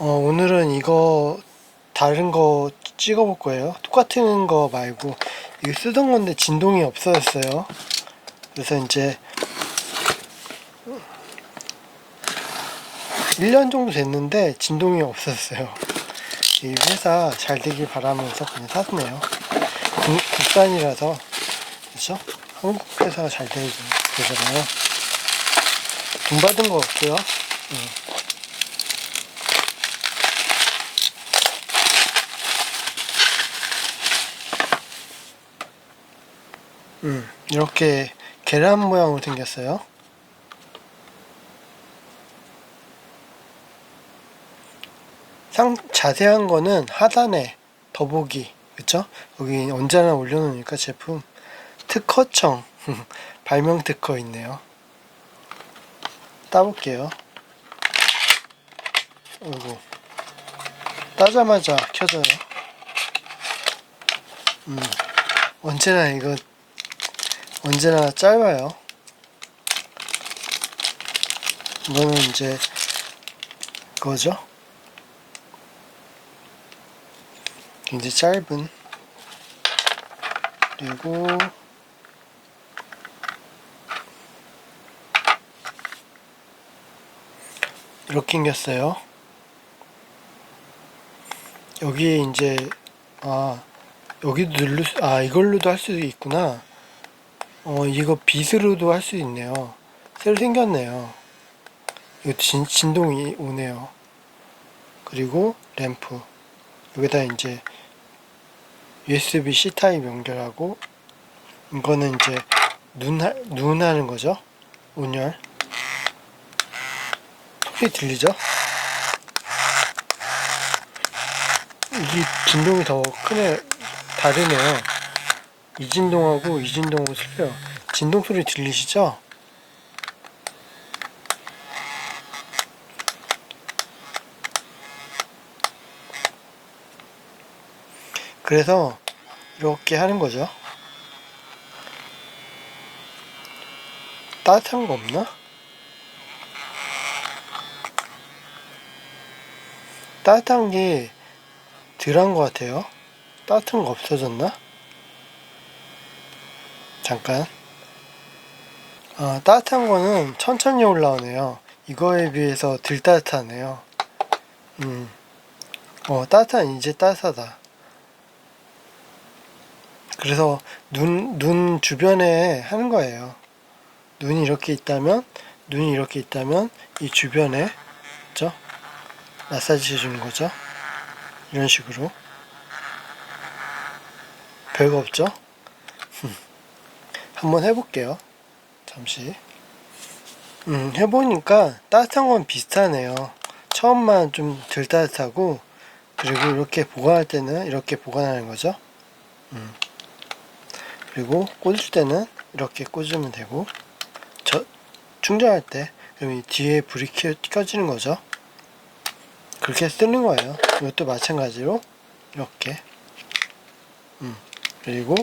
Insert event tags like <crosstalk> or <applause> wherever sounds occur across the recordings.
어, 오늘은 이거 다른 거 찍어 볼 거예요. 똑같은 거 말고 이거 쓰던 건데 진동이 없어졌어요. 그래서 이제 1년 정도 됐는데 진동이 없었어요. 이 회사 잘 되길 바라면서 그냥 샀네요. 국- 국산이라서 그렇죠? 한국 회사가 잘 되잖아요. 돈 받은 거 없고요. 음, 이렇게 계란 모양으로 생겼어요. 상, 자세한 거는 하단에 더보기, 그쵸? 여기 언제나 올려놓으니까 제품 특허청, <laughs> 발명 특허 있네요. 따볼게요. 어이구. 따자마자 켜져요. 음, 언제나 이거 언제나 짧아요. 이거는 이제 그거죠. 굉장히 짧은 그리고 이렇게 생겼어요. 여기 이제 아 여기도 누를 수, 아 이걸로도 할 수 있구나. 어, 이거 빛으로도 할 수 있네요. 새로 생겼네요. 이거 진, 진동이 오네요. 그리고 램프. 여기다 이제 USB-C 타입 연결하고, 이거는 이제 눈, 하- 눈 하는 거죠. 온열. 소리 들리죠? 이게 진동이 더 크네, 다르네요. 이 진동하고 이 진동하고 틀려요. 진동 소리 들리시죠? 그래서 이렇게 하는 거죠. 따뜻한 거 없나? 따뜻한 게 덜한 것 같아요. 따뜻한 거 없어졌나? 잠깐. 아, 따뜻한 거는 천천히 올라오네요. 이거에 비해서 덜 따뜻하네요. 음. 어, 따뜻한, 이제 따뜻하다. 그래서 눈, 눈 주변에 하는 거예요. 눈이 이렇게 있다면, 눈이 이렇게 있다면, 이 주변에, 그죠? 마사지 해주는 거죠. 이런 식으로. 별거 없죠? 한번 해볼게요. 잠시. 음, 해보니까 따뜻한 건 비슷하네요. 처음만 좀 덜 따뜻하고, 그리고 이렇게 보관할 때는 이렇게 보관하는 거죠. 음. 그리고 꽂을 때는 이렇게 꽂으면 되고, 저, 충전할 때, 그럼 이 뒤에 불이 켜, 켜지는 거죠. 그렇게 쓰는 거예요. 이것도 마찬가지로, 이렇게. 음. 그리고,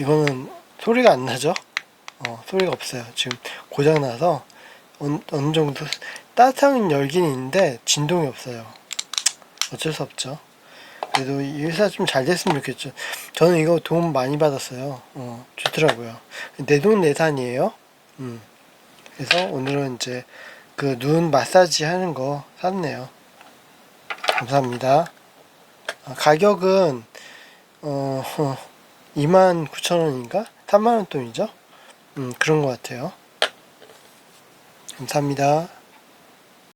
이거는 소리가 안 나죠? 어, 소리가 없어요. 지금 고장 나서 어느, 어느 정도 따뜻한 열기는 있는데 진동이 없어요. 어쩔 수 없죠. 그래도 이 회사 좀 잘 됐으면 좋겠죠. 저는 이거 도움 많이 받았어요. 어, 좋더라고요. 내 돈 내산이에요. 음. 그래서 오늘은 이제 그 눈 마사지 하는 거 샀네요. 감사합니다. 아, 가격은 어 29,000원인가? 3만원 돈이죠? 음, 그런 것 같아요. 감사합니다.